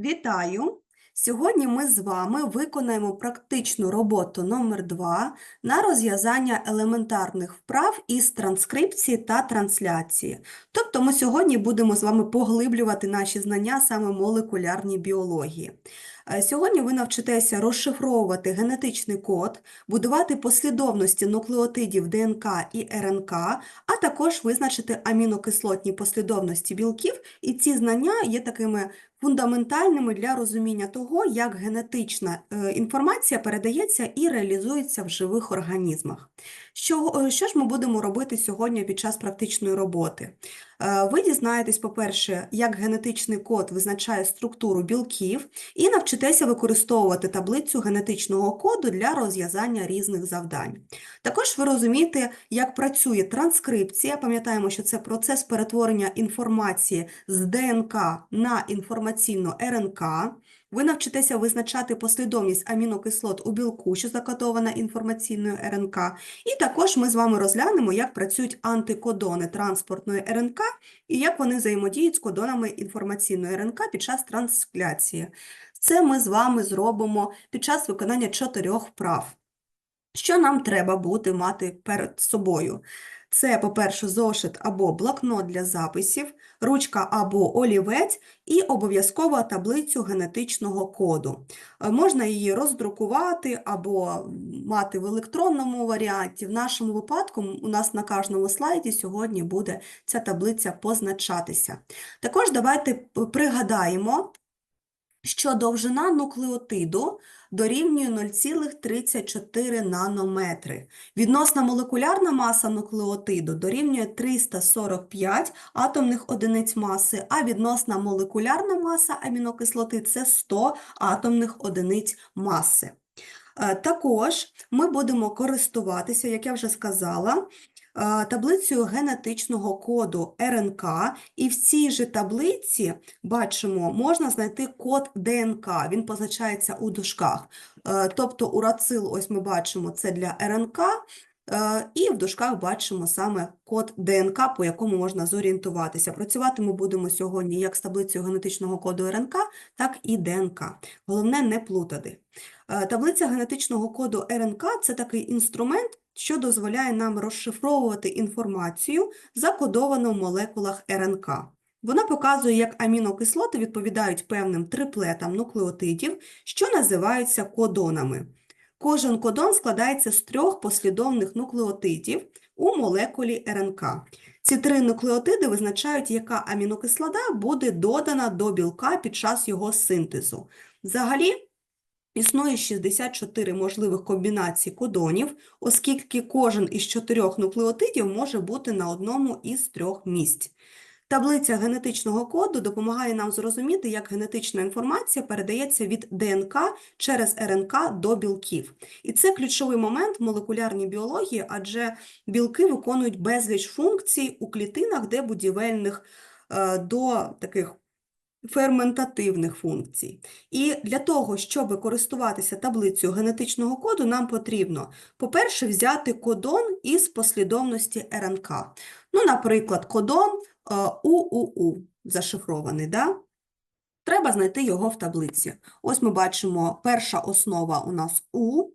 Вітаю! Сьогодні ми з вами виконаємо практичну роботу номер 2 на розв'язання елементарних вправ із транскрипції та трансляції. Тобто ми сьогодні будемо з вами поглиблювати наші знання саме молекулярній біології. Е, Сьогодні ви навчитеся розшифровувати генетичний код, будувати послідовності нуклеотидів ДНК і РНК, а також визначити амінокислотні послідовності білків, і ці знання є такими фундаментальними для розуміння того, як генетична е, інформація передається і реалізується в живих організмах. Що, е, що ж ми будемо робити сьогодні під час практичної роботи? Е, Ви дізнаєтесь, по-перше, як генетичний код визначає структуру білків, і навчитеся використовувати таблицю генетичного коду для розв'язання різних завдань. Також ви розумієте, як працює транскрипція. Пам'ятаємо, що це процес перетворення інформації з ДНК на інформаційну РНК. Ви навчитеся визначати послідовність амінокислот у білку, що закодована інформаційною РНК. І також ми з вами розглянемо, як працюють антикодони транспортної РНК і як вони взаємодіють з кодонами інформаційної РНК під час трансляції. Це ми з вами зробимо під час виконання чотирьох вправ. Що нам треба буде мати перед собою? Це, по-перше, зошит або блокнот для записів, ручка або олівець і обов'язково таблицю генетичного коду. Е, Можна її роздрукувати або мати в електронному варіанті. В нашому випадку у нас на кожному слайді сьогодні буде ця таблиця позначатися. Також давайте пригадаємо, що довжина нуклеотиду дорівнює 0,34 нанометри. Відносна молекулярна маса нуклеотиду дорівнює 345 атомних одиниць маси, а відносна молекулярна маса амінокислоти – це 100 атомних одиниць маси. Е, Також ми будемо користуватися, як я вже сказала, таблицею генетичного коду РНК, і в цій же таблиці бачимо, можна знайти код ДНК, він позначається у дужках. Е, Тобто урацил, ось ми бачимо, це для РНК, е, і в дужках бачимо саме код ДНК, по якому можна зорієнтуватися. Працювати ми будемо сьогодні як з таблицею генетичного коду РНК, так і ДНК. Головне не плутати. Е, Таблиця генетичного коду РНК – це такий інструмент, що дозволяє нам розшифровувати інформацію, закодовану в молекулах РНК. Вона показує, як амінокислоти відповідають певним триплетам нуклеотидів, що називаються кодонами. Кожен кодон складається з трьох послідовних нуклеотидів у молекулі РНК. Ці три нуклеотиди визначають, яка амінокислота буде додана до білка під час його синтезу. Взагалі, Існує 64 можливих комбінацій кодонів, оскільки кожен із чотирьох нуклеотидів може бути на одному із трьох місць. Таблиця генетичного коду допомагає нам зрозуміти, як генетична інформація передається від ДНК через РНК до білків. І це ключовий момент в молекулярній біології, адже білки виконують безліч функцій у клітинах, де будівельних е, до таких ферментативних функцій. І для того, щоб користуватися таблицею генетичного коду, нам потрібно, по-перше, взяти кодон із послідовності РНК. Ну, наприклад, кодон е, УУУ зашифрований, да? Треба знайти його в таблиці. Ось ми бачимо, перша основа у нас У,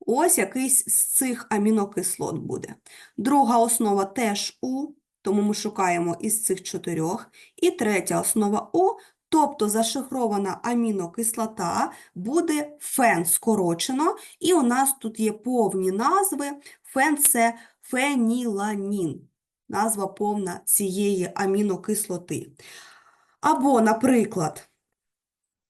ось якийсь з цих амінокислот буде. Друга основа теж У, тому ми шукаємо із цих чотирьох. І третя основа О, тобто зашифрована амінокислота, буде фен скорочено, і у нас тут є повні назви. Фен – це феніланін, назва повна цієї амінокислоти. Або, наприклад,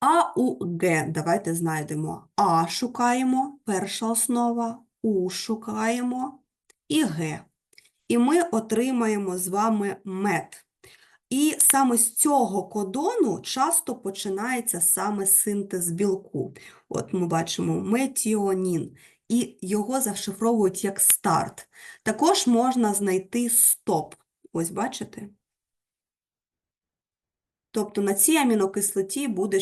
АУГ, давайте знайдемо. А шукаємо, перша основа, У шукаємо і Г. І ми отримаємо з вами мед. І саме з цього кодону часто починається саме синтез білку. От ми бачимо метіонін, і його зашифровують як старт. Також можна знайти стоп. Ось бачите? Тобто на цій амінокислоті буде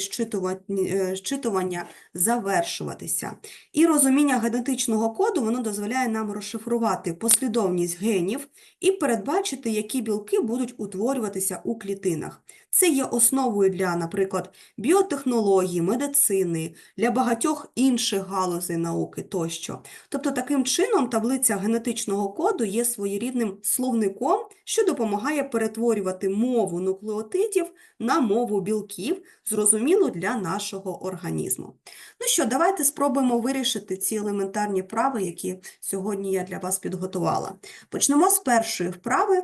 е, щитування завершуватися. І розуміння генетичного коду воно дозволяє нам розшифрувати послідовність генів і передбачити, які білки будуть утворюватися у клітинах. Це є основою для, наприклад, біотехнології, медицини, для багатьох інших галузей науки тощо. Тобто, таким чином, таблиця генетичного коду є своєрідним словником, що допомагає перетворювати мову нуклеотидів на мову білків, зрозумілу для нашого організму. Ну що, давайте спробуємо вирішити ці елементарні вправи, які сьогодні я для вас підготувала. Почнемо з першої вправи.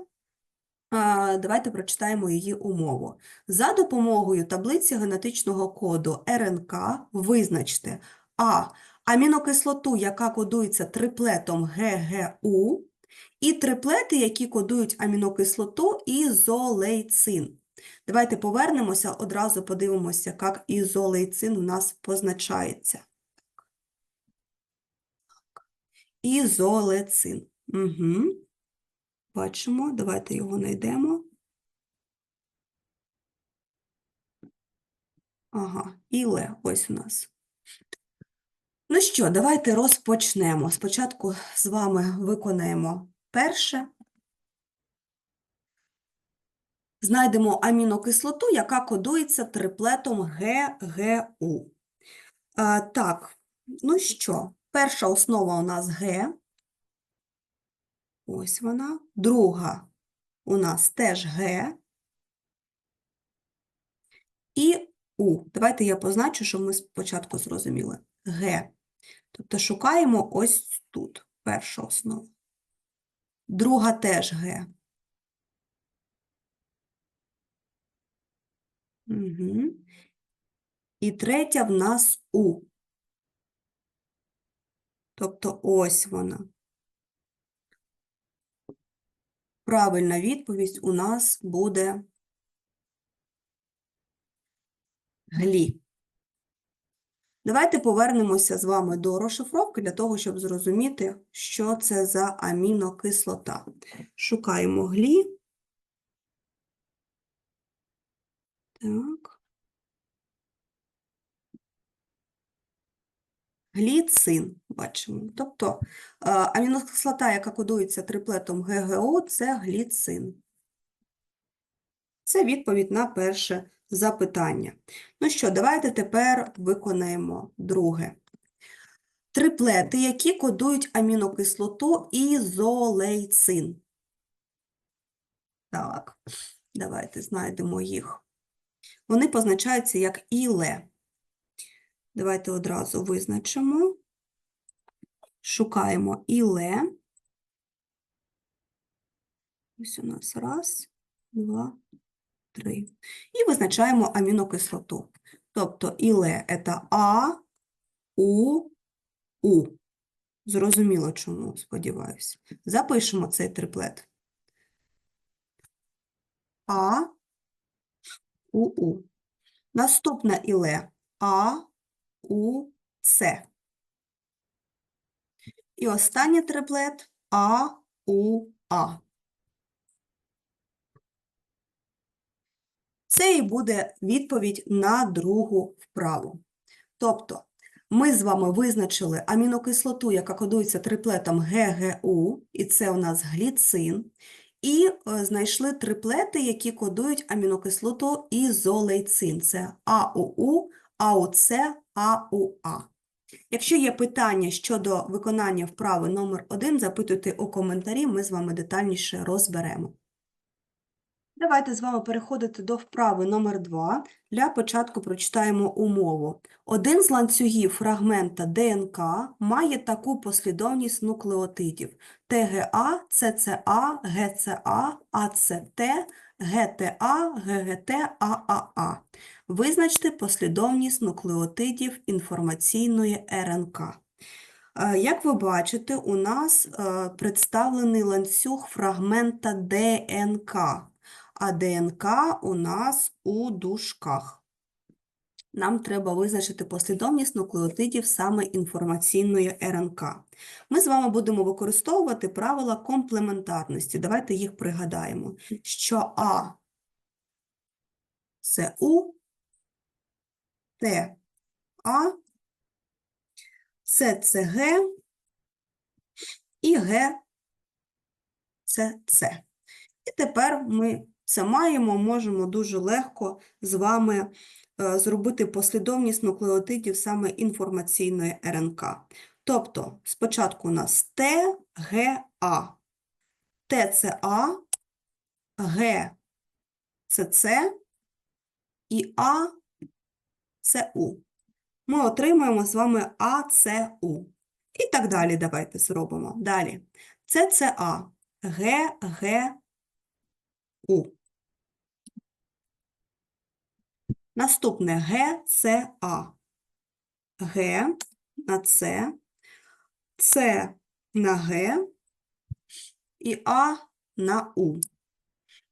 Давайте прочитаємо її умову. За допомогою таблиці генетичного коду РНК визначте А. Амінокислоту, яка кодується триплетом ГГУ, і триплети, які кодують амінокислоту ізолейцин. Давайте повернемося, одразу подивимося, як ізолейцин у нас позначається. Ізолецин. Угу. Бачимо, давайте його знайдемо. Ага, іле, ось у нас. Ну що, давайте розпочнемо. Спочатку з вами виконаємо перше. Знайдемо амінокислоту, яка кодується триплетом ГГУ. А, так, ну що, перша основа у нас Г. Ось вона. Друга у нас теж Г. І У. Давайте я позначу, щоб ми спочатку зрозуміли. Г. Тобто шукаємо ось тут перша основа. Друга теж Г. Угу. І третя в нас У. Тобто ось вона. Правильна відповідь у нас буде глі. Давайте повернемося з вами до розшифровки для того, щоб зрозуміти, що це за амінокислота. Шукаємо глі. Так. Гліцин, бачимо. Тобто е, амінокислота, яка кодується триплетом ГГО, це гліцин. Це відповідь на перше запитання. Ну що, давайте тепер виконаємо друге. Триплети, які кодують амінокислоту ізолейцин. Так, давайте знайдемо їх. Вони позначаються як іле. Давайте одразу визначимо. Шукаємо іле. Ось у нас раз, два, три. І визначаємо амінокислоту. Тобто іле – це А, У, У. Зрозуміло чому, сподіваюся. Запишемо цей триплет. А, У, У. Наступна іле А, У, С. І останній триплет А, У, А. Це і буде відповідь на другу вправу. Тобто, ми з вами визначили амінокислоту, яка кодується триплетом ГГУ, і це у нас гліцин, і е, знайшли триплети, які кодують амінокислоту ізолейцин. Це АУУ, АУЦ, АУА. Якщо є питання щодо виконання вправи номер 1, запитуйте у коментарі, ми з вами детальніше розберемо. Давайте з вами переходити до вправи номер 2. Для початку прочитаємо умову. Один з ланцюгів фрагмента ДНК має таку послідовність нуклеотидів ТГА, ЦЦА, ГЦА, АЦТ, ГТА, ГГТ, ААА. Визначте послідовність нуклеотидів інформаційної РНК. Е, Як ви бачите, у нас е, представлений ланцюг фрагмента ДНК, а ДНК у нас у дужках. Нам треба визначити послідовність нуклеотидів саме інформаційної РНК. Ми з вами будемо використовувати правила комплементарності. Давайте їх пригадаємо, що А – це У, Т – А, С – це Г, і Г – це С. І тепер ми це маємо, можемо дуже легко з вами е, зробити послідовність нуклеотидів саме інформаційної РНК. Тобто, спочатку у нас Т, Г, А. Т це А, Г це С і А це У. Ми отримаємо з вами АЦУ. І так далі давайте зробимо. Далі. ЦЦА, Г, Г, У. Наступне Г, С, А. Г на С, С на Г і А на У.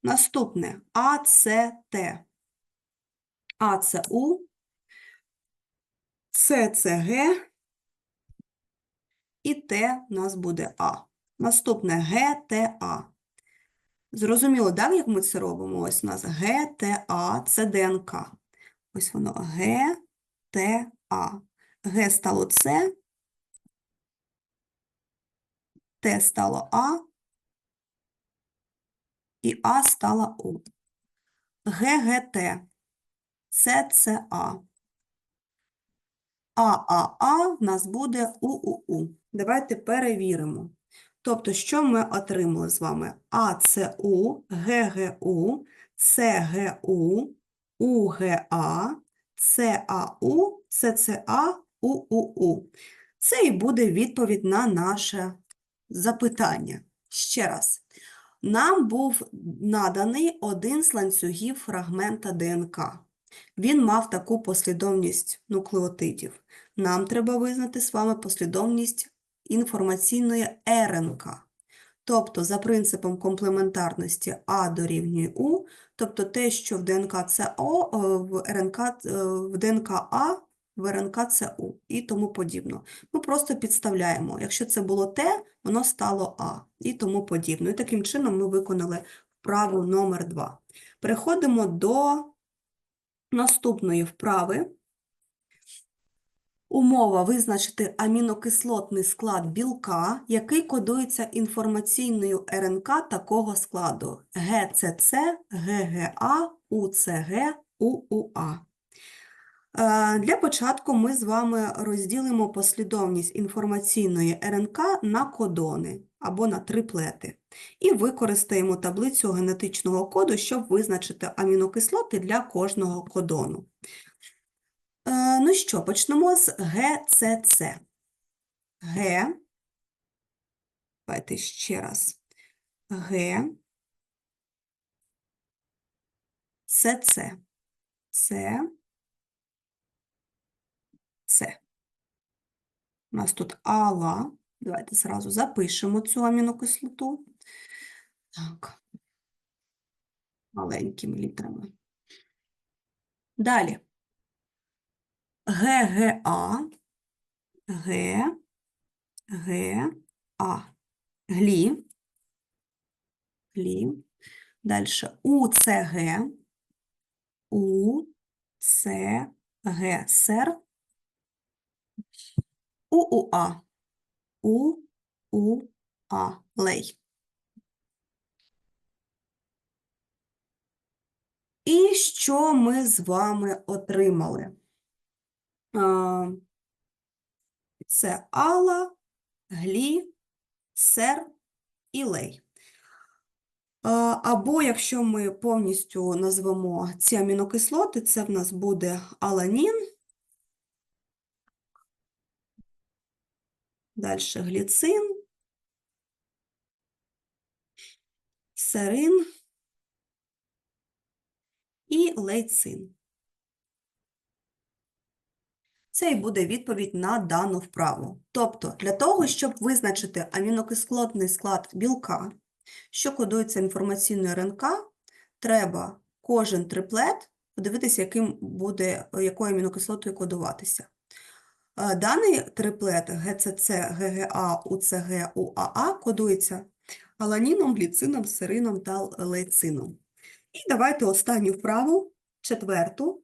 Наступне АЦТ. А це У, С це Г, і Т у нас буде А. Наступне ГТА. Зрозуміло, так, як ми це робимо? Ось у нас ГТА, це ДНК. Ось воно ГТА. Г стало С, Т стало А, і А стало У. ГГТ, ЦЦА. ААА в нас буде УУУ. Давайте перевіримо. Тобто, що ми отримали з вами? АЦУ, ГГУ, ЦГУ, УГА, ЦАУ, ЦЦА, УУУ. Це і буде відповідь на наше запитання. Ще раз. Нам був наданий один з ланцюгів фрагмента ДНК. Він мав таку послідовність нуклеотидів. Нам треба визнати з вами послідовність інформаційної РНК. Тобто, за принципом комплементарності А дорівнює У, тобто те, що в ДНК це О, в РНК, е, в ДНК А, в РНК це У і тому подібно. Ми просто підставляємо. Якщо це було Т, воно стало А і тому подібно. І таким чином ми виконали вправу номер 2. Переходимо до наступної вправи. Умова визначити амінокислотний склад білка, який кодується інформаційною РНК такого складу ГЦЦ, ГГА, УЦГ, УУА. Е, Для початку ми з вами розділимо послідовність інформаційної РНК на кодони або на триплети і використаємо таблицю генетичного коду, щоб визначити амінокислоти для кожного кодону. Е, Ну що, почнемо з ГЦЦ. Г. Давайте ще раз. Г. ЦЦ. Це. Це. У нас тут АЛА. Давайте зразу запишемо цю амінокислоту. Так. Маленькими літерами. Далі. ГГА, Г, Г, А. Глі. Глі. Дальше УЦГ, У, С, Г, Сер. УУА, У, У, А, Лей. І що ми з вами отримали? Це Алла, Глі, Сер і Лей. Або якщо ми повністю назвемо ці амінокислоти, це в нас буде аланін, далі гліцин, серин і лейцин. Це і буде відповідь на дану вправу. Тобто, для того, щоб визначити амінокислотний склад білка, що кодується інформаційною РНК, треба кожен триплет подивитися, яким буде, якою амінокислотою кодуватися. Е, Даний триплет ГЦЦ, ГГА, УЦГ, УАА кодується аланіном, гліцином, серином та лейцином. І давайте останню вправу, четверту.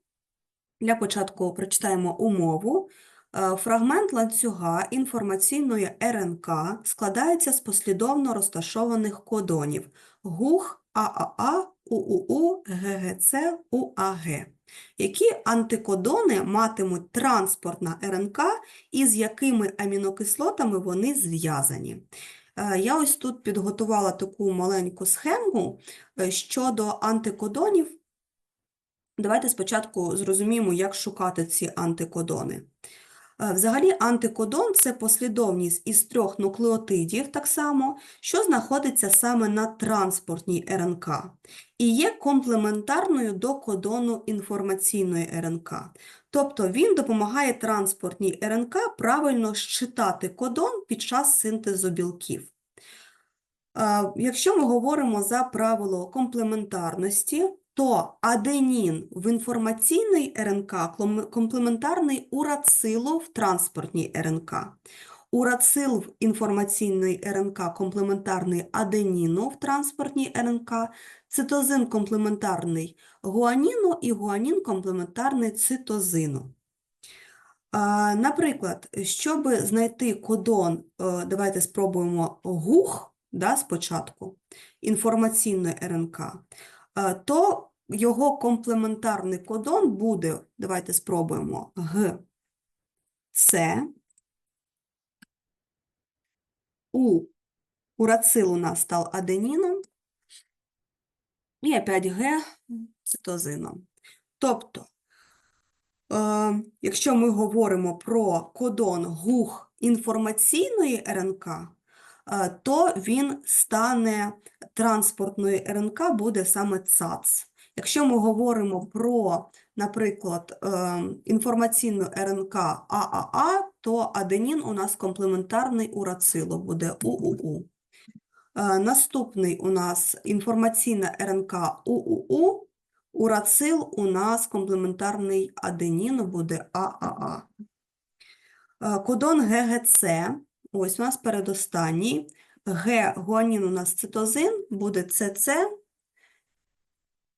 Для початку прочитаємо умову. Е, Фрагмент ланцюга інформаційної РНК складається з послідовно розташованих кодонів ГУХ, ААА, УУУ, ГГЦ, УАГ. Які антикодони матимуть транспортна РНК і з якими амінокислотами вони зв'язані? Е, Я ось тут підготувала таку маленьку схему е, щодо антикодонів. Давайте спочатку зрозуміємо, як шукати ці антикодони. Е, Взагалі, антикодон – це послідовність із трьох нуклеотидів, так само, що знаходиться саме на транспортній РНК і є комплементарною до кодону інформаційної РНК. Тобто він допомагає транспортній РНК правильно считати кодон під час синтезу білків. Е, Якщо ми говоримо за правило комплементарності, то аденін в інформаційній РНК комплементарний урацилу в транспортній РНК. Урацил в інформаційній РНК комплементарний аденіну в транспортній РНК, цитозин комплементарний гуаніну і гуанін комплементарний цитозину. Наприклад, щоб знайти кодон, е, давайте спробуємо ГУХ да, спочатку, інформаційної РНК, то його комплементарний кодон буде, давайте спробуємо, ГЦ, У урацил у нас став аденіном, і опять Г цитозином. Тобто, Е, Якщо ми говоримо про кодон ГУХ інформаційної РНК, е, то він стане транспортною РНК, буде саме ЦАЦ. Якщо ми говоримо про, наприклад, е, інформаційну РНК ААА, то аденін у нас комплементарний урацилу буде УУУ. Е, Наступний у нас інформаційна РНК УУУ, Урацил у нас комплементарний аденіну буде ААА. Е, Кодон ГГЦ, ось у нас передостанній. Г гуанін у нас цитозин, буде ЦЦ.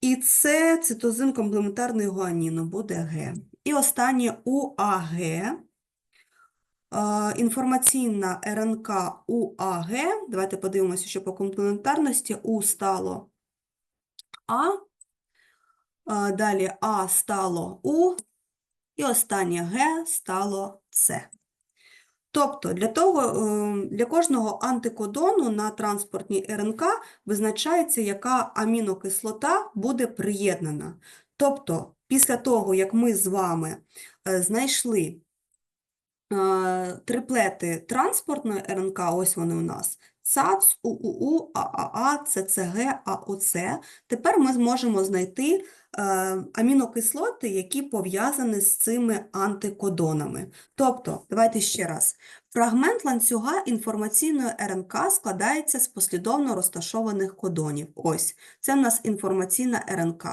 І С цитозин комплементарний гуаніну буде Г. І останнє УАГ. Інформаційна РНК УАГ. Давайте подивимося, що по комплементарності У стало. А, Далі А стало У, і останнє Г стало С. Тобто для того, е, для кожного антикодону на транспортній РНК визначається, яка амінокислота буде приєднана. Тобто, після того, як ми з вами е, знайшли е, триплети транспортної РНК, ось вони у нас, ЦАЦ, УУУ, ААА, ЦЦГ, АОЦ, тепер ми зможемо знайти амінокислоти, які пов'язані з цими антикодонами. Тобто, давайте ще раз. Фрагмент ланцюга інформаційної РНК складається з послідовно розташованих кодонів. Ось, це в нас інформаційна РНК.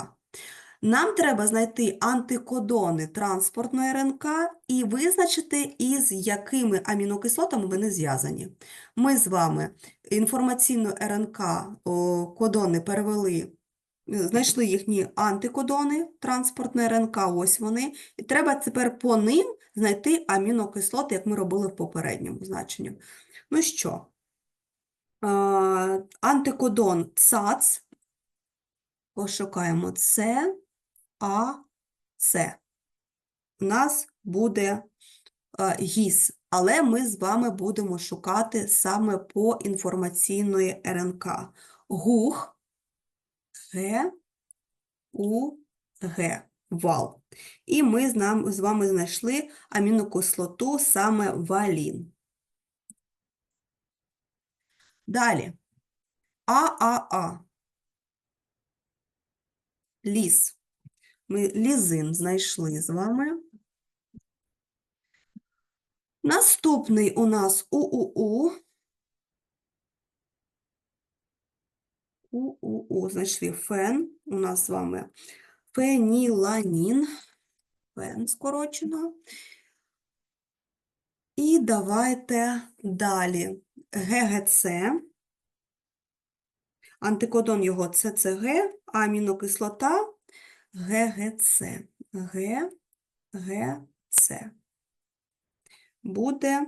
Нам треба знайти антикодони транспортної РНК і визначити, із якими амінокислотами вони зв'язані. Ми з вами інформаційну РНК кодони перевели, е, знайшли їхні антикодони транспортної РНК, ось вони. І треба тепер по ним знайти амінокислоти, як ми робили в попередньому значенні. Ну що, антикодон ЦАЦ, пошукаємо С, А, С. У нас буде ГІС, але ми з вами будемо шукати саме по інформаційної РНК. ГУХ, Г, вал. І ми з, нам, з вами знайшли амінокислоту саме валін. Далі. ААА. Ліс. Ми лізин знайшли з вами. Наступний у нас УУУ. УУУ. Знайшли фен. У нас з вами феніланін. Фен скорочено. І давайте далі. ГГЦ. Антикодон його ЦЦГ, амінокислота ГГЦ. Г, ГЦ. Буде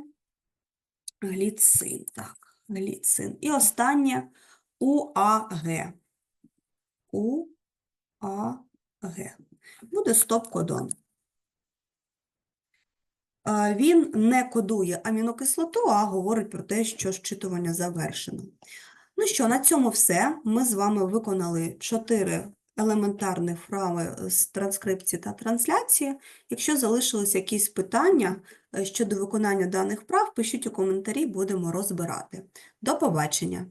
гліцин. Так, гліцин. І останнє УАГ. У, А, Буде стоп-кодон. Він не кодує амінокислоту, а говорить про те, що щитування завершено. Ну що, на цьому все. Ми з вами виконали чотири елементарні вправи з транскрипції та трансляції. Якщо залишились якісь питання е, щодо виконання даних вправ, пишіть у коментарі, будемо розбирати. До побачення!